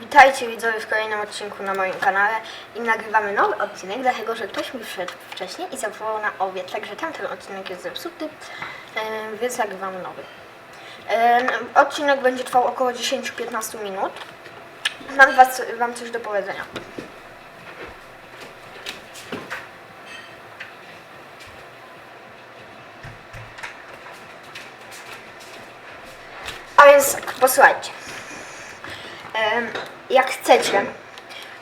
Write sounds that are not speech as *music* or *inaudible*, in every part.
Witajcie widzowie w kolejnym odcinku na moim kanale i nagrywamy nowy odcinek, dlatego że ktoś mi wszedł wcześniej i zawołał na obiad, także tamten odcinek jest zepsuty, więc nagrywamy nowy. Odcinek będzie trwał około 10-15 minut. Mam was, wam coś do powiedzenia. A więc posłuchajcie. Jak chcecie,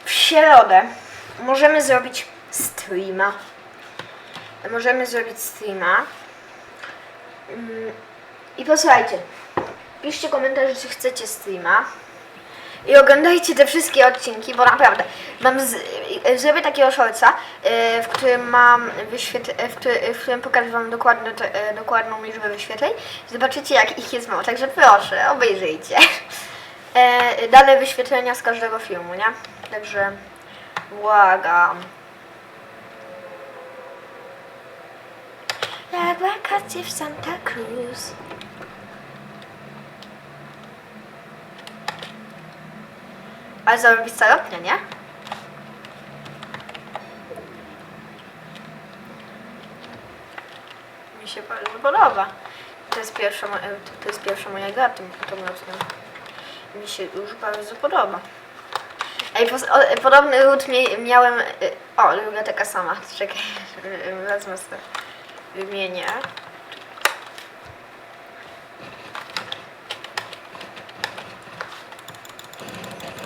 w środę możemy zrobić streama. Możemy zrobić streama. Mm, I posłuchajcie, piszcie komentarze, czy chcecie streama. I oglądajcie te wszystkie odcinki, bo naprawdę mam z, e, zrobię takiego shortsa, e, w którym mam wyświetl, e, w, który, w którym pokażę wam e, dokładną liczbę wyświetleń. Zobaczycie jak ich jest mało, także proszę, obejrzyjcie. *laughs* E, dane wyświetlenia z każdego filmu, nie? Także błagam. Jak wakacje w Santa Cruz. Ale zarobista lotnia, nie? Mi się bardzo podoba. To jest pierwsza, to jest pierwsza moja gra tym. Mi się już bardzo podoba. Ej, podobny ród miałem... y, O, druga taka sama. *laughs* Czekaj, wezmę sobie. Wymienię.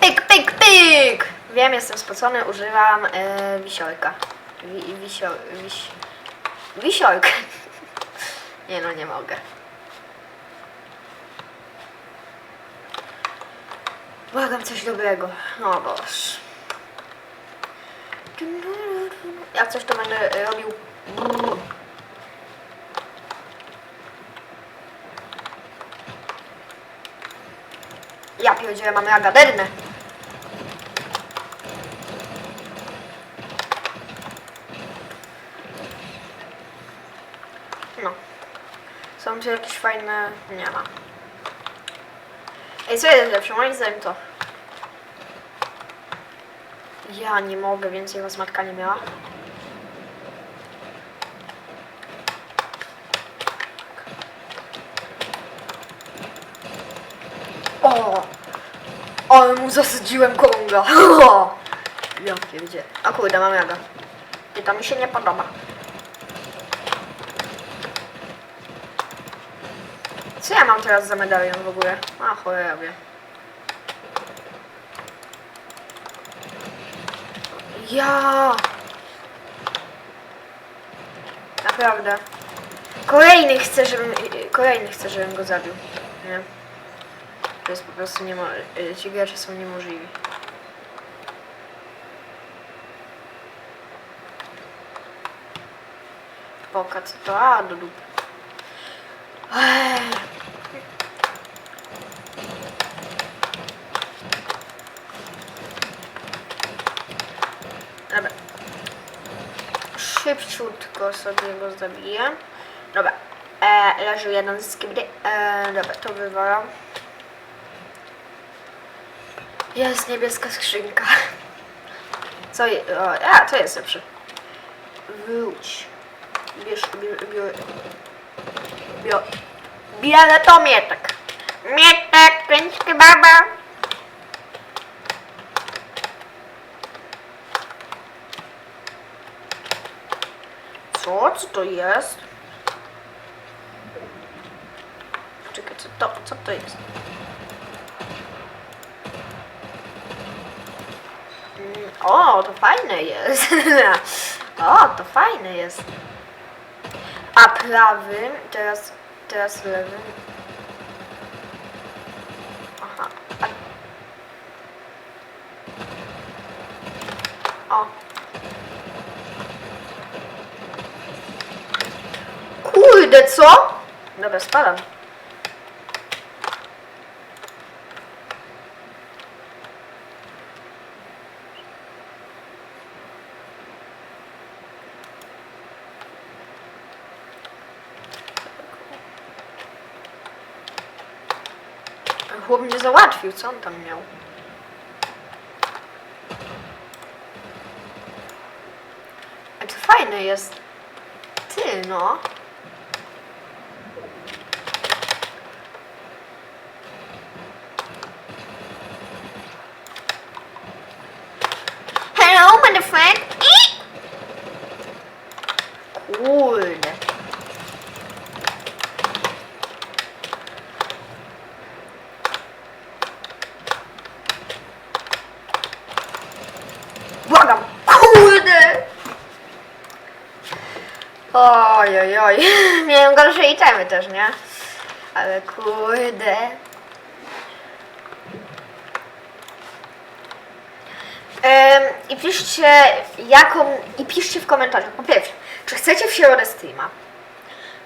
Pyk, pyk, pyk! Wiem, jestem spocony, używam y, wisiorka. Wi, wisio, wiś, wisiorka. *laughs* Nie no, nie mogę. Błagam coś dobrego. No boż. Jak coś to będę e, robił. Ja pierdzielę, mamy agadernę. No. Są tu jakieś fajne... Nie ma. Ej, co jest lepsze? Moim zdaniem to. Ja nie mogę, więcej was matka nie miała. O! Ale mu zasadziłem konga. *laughs* Ja pierdzie. A kurde, mam jaga. I to mi się nie podoba. Co ja mam teraz za medalion w ogóle? A cholera wie. Ja! Naprawdę. Kolejny chcę, żebym... Kolejny chcę, żebym go zabił. Nie? To jest po prostu niemo... Ci gracze są niemożliwi. Poka, co to? A, do dupy. Ech. Dobra. Szybciutko sobie go zabiję. Dobra. E, leży jeden z skibidi. E, dobra, to wywalam. Jest niebieska skrzynka. Co je, o, a, to jest lepsze. Wróć. Bierz, bierz, bierz. Bio. Biorę to mietek. Mietek, kręćki baba. Co? Co to jest? Czekaj, co to, co to jest? Mm, O, to fajne jest. *laughs* O, to fajne jest. A prawy, teraz, teraz lewy. Aha. A... Pójdę co? Dobra, spalam. Chłop mnie załatwił, co on tam miał? A to fajne jest. Ty, no. Oj, oj, oj. *laughs* Miałem gorsze itemy też, nie? Ale kurde. I piszcie jaką, i piszcie w komentarzach. Po pierwsze, czy chcecie w środę streama?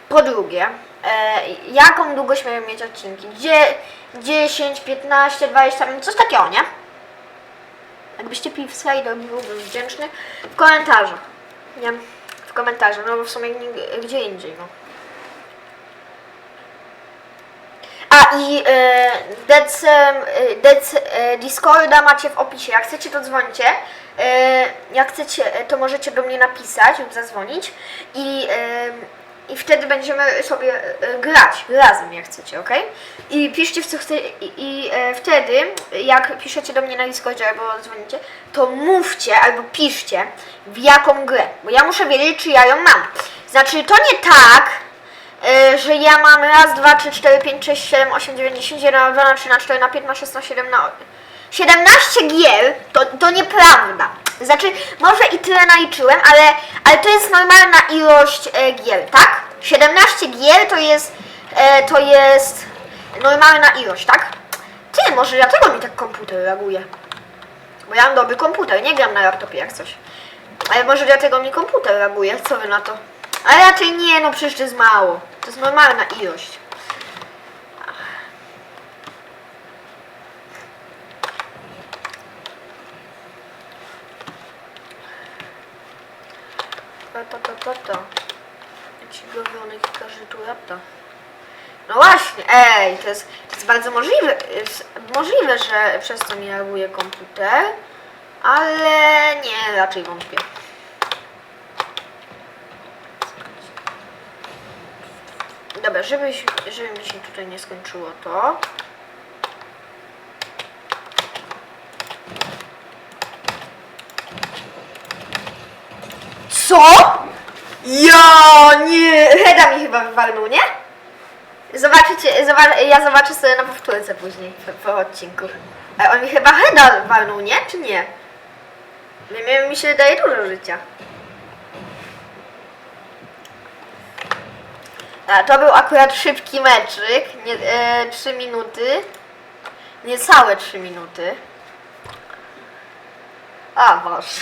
Po drugie, e, jaką długość mają mieć odcinki? Gdzie 10, 15, 20 minut, coś takiego, nie? Jakbyście pisali, to byłbym wdzięczny. W komentarzach. Nie? W komentarzach, no bo w sumie gdzie indziej, no. A i e, dec, e, dec, e, Discorda macie w opisie. Jak chcecie, to dzwońcie. E, jak chcecie, e, to możecie do mnie napisać lub zadzwonić. I, e, i wtedy będziemy sobie e, grać razem, jak chcecie, ok? I piszcie w co chcecie. I, i e, wtedy, jak piszecie do mnie na Discordzie albo dzwonicie, to mówcie albo piszcie w jaką grę. Bo ja muszę wiedzieć, czy ja ją mam. Znaczy, to nie tak, E, że ja mam raz, dwa, trzy, cztery, pięć, sześć, siedem, osiem, dziewięć, dziesięć, jeden na dwa, na trzy, na cztery, na pięć, na sześć, na siedem, na... 17 gier to, to nieprawda. Znaczy, może i tyle naliczyłem, ale, ale to jest normalna ilość e, gier, tak? 17 gier to jest, e, to jest normalna ilość, tak? Ty, może dlatego mi tak komputer reaguje. Bo ja mam dobry komputer, nie gram na laptopie jak coś. Ale może dlatego mi komputer reaguje, co wy na to? Ale raczej nie, no przecież to jest mało. To jest normalna ilość. To, to, to, to, to. Ci gowionych każdy tu lata. No właśnie, ej, to jest, to jest bardzo możliwe, jest możliwe, że przez to mi reaguje komputer, ale nie, raczej wątpię. Dobra, żeby, żeby mi się tutaj nie skończyło to. Co? Ja nie! Heda mi chyba wywalnął, nie? Zobaczycie, zobac ja zobaczę sobie na powtórce później po, po odcinku. Ale on mi chyba Heda walnął, nie? Czy nie? Wiem, mi się daje dużo życia. A, to był akurat szybki meczyk, nie, e, 3 minuty. Niecałe 3 minuty. A, Boże.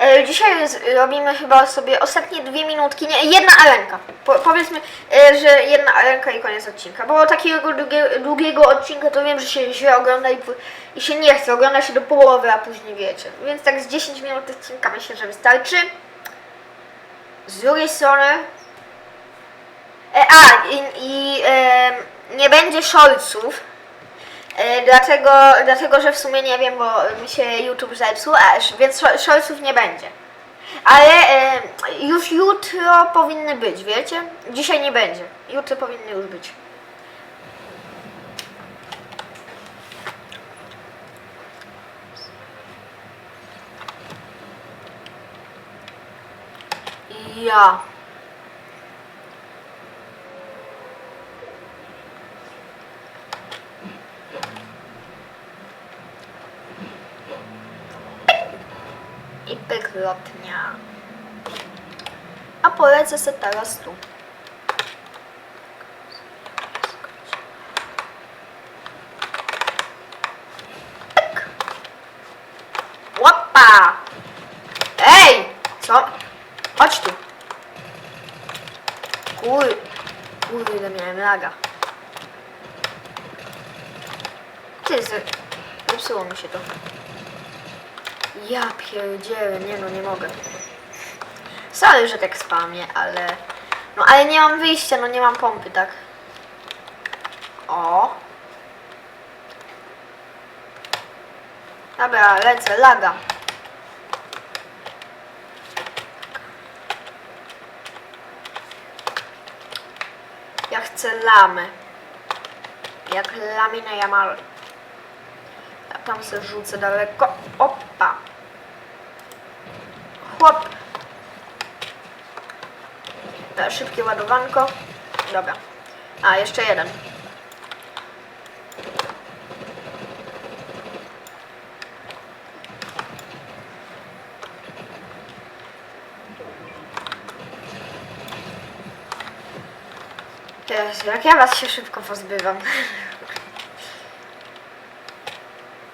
E, Dzisiaj robimy chyba sobie ostatnie dwie minutki, nie, jedna arenka. Po, powiedzmy, e, że jedna arenka i koniec odcinka. Bo takiego długie, długiego odcinka to wiem, że się źle ogląda i, i się nie chce, ogląda się do połowy, a później wiecie. Więc tak z 10 minut odcinka myślę, że wystarczy. Z drugiej strony E, a, i, i e, nie będzie szolców. E, dlatego, dlatego, że w sumie nie wiem, bo mi się YouTube zepsuł, a, więc szo- szolców nie będzie. Ale e, już jutro powinny być, wiecie? Dzisiaj nie będzie. Jutro powinny już być. Ja. I pyk lotnia. A polecę se teraz tu. Pyk. Łopa! Ej! Co? Chodź tu. Kur... Kurde, miałem laga. Ty, zepsuło mi się to. Ja pierdzielę, nie no, nie mogę. Sorry, że tak spamie, ale... No ale nie mam wyjścia, no nie mam pompy, tak? O! Dobra, lecę, laga. Ja chcę lamy. Jak laminę jamal. Ja tam se rzucę daleko. Opa! Chłop. E, Szybkie ładowanko. Dobra. A, jeszcze jeden. Jezu, jak ja was się szybko pozbywam. *laughs*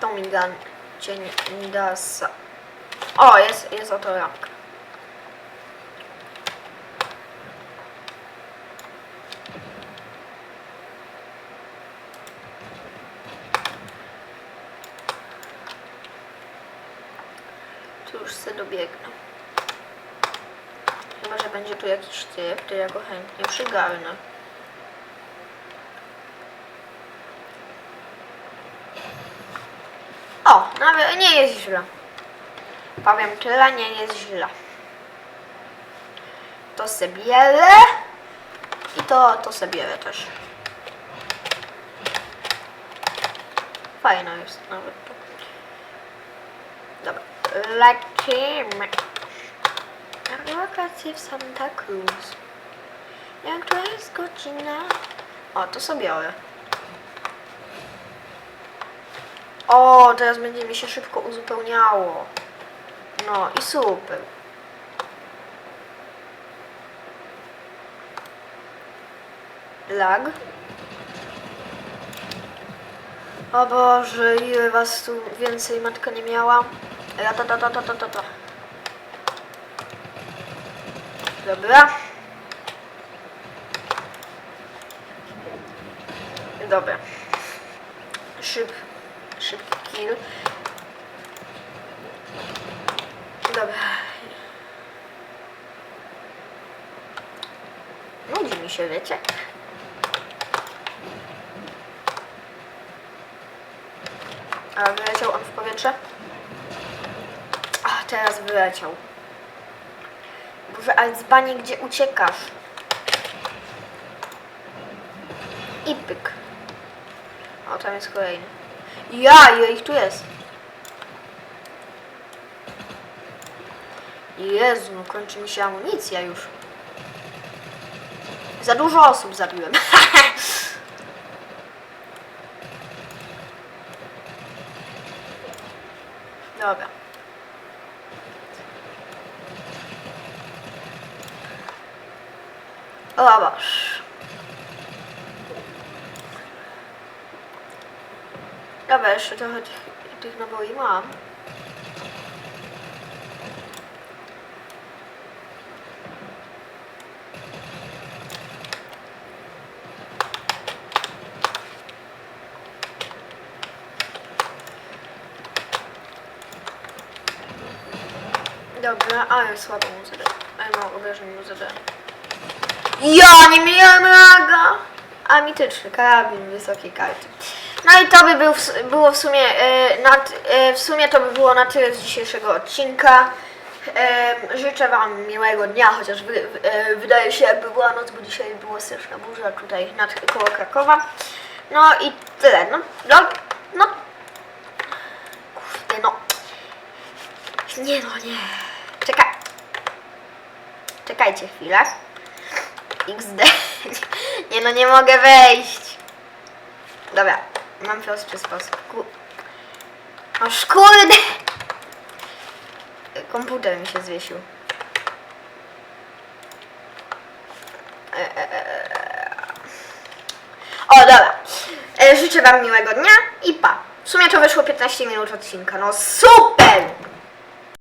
Tomigan, cień Midasa. O, jest, jest oto lampka. Tu już se dobiegnę. Chyba, że będzie tu jakiś typ, to ja go chętnie przygarnę. O, nawet nie jest źle. Powiem tyle, nie jest źle. To se bierę. I to, to se bierę też. Fajna jest nawet. to. Dobra, lecimy. Na wakacje w Santa Cruz. Jak to jest godzina? O, to sobie biorę. O, teraz będzie mi się szybko uzupełniało. No i super. Lag. O Boże, ile was tu więcej matka nie miała. Ja ta ta ta ta ta ta ta. Dobra. Dobra. Szyb, szybki kill. Dobra. Nudzi mi się, wiecie? A wyleciał on w powietrze? A, teraz wyleciał. Boże, ale dzbanie, gdzie uciekasz? I pyk. O, tam jest kolejny. Ja, ile ich tu jest? Jezu, no kończy mi się amunicja już. Za dużo osób zabiłem. *laughs* Dobra. O Boż. Dobra, jeszcze trochę tych, tych naboi mam. Dobra, ale słabo mu zadałem. Ale mało obrażeń mu. Ja nie miałem raga! A mityczny karabin wysokiej karty. No i to by był, w- było w sumie e, na, t- e, w sumie to by było na tyle z dzisiejszego odcinka. E, życzę Wam miłego dnia, chociaż wy, wydaje się jakby była noc, bo dzisiaj było straszna burza tutaj nad koło Krakowa. No i tyle. No, no, no. Kurde, no. Nie no, nie. Czekaj. Czekajcie chwilę. XD. *laughs* Nie no, nie mogę wejść. Dobra, mam prostszy sposób. Ku... Kurde! Komputer mi się zwiesił. E, e, e. O, dobra. Życzę Wam miłego dnia i pa. W sumie to wyszło 15 minut odcinka. No super!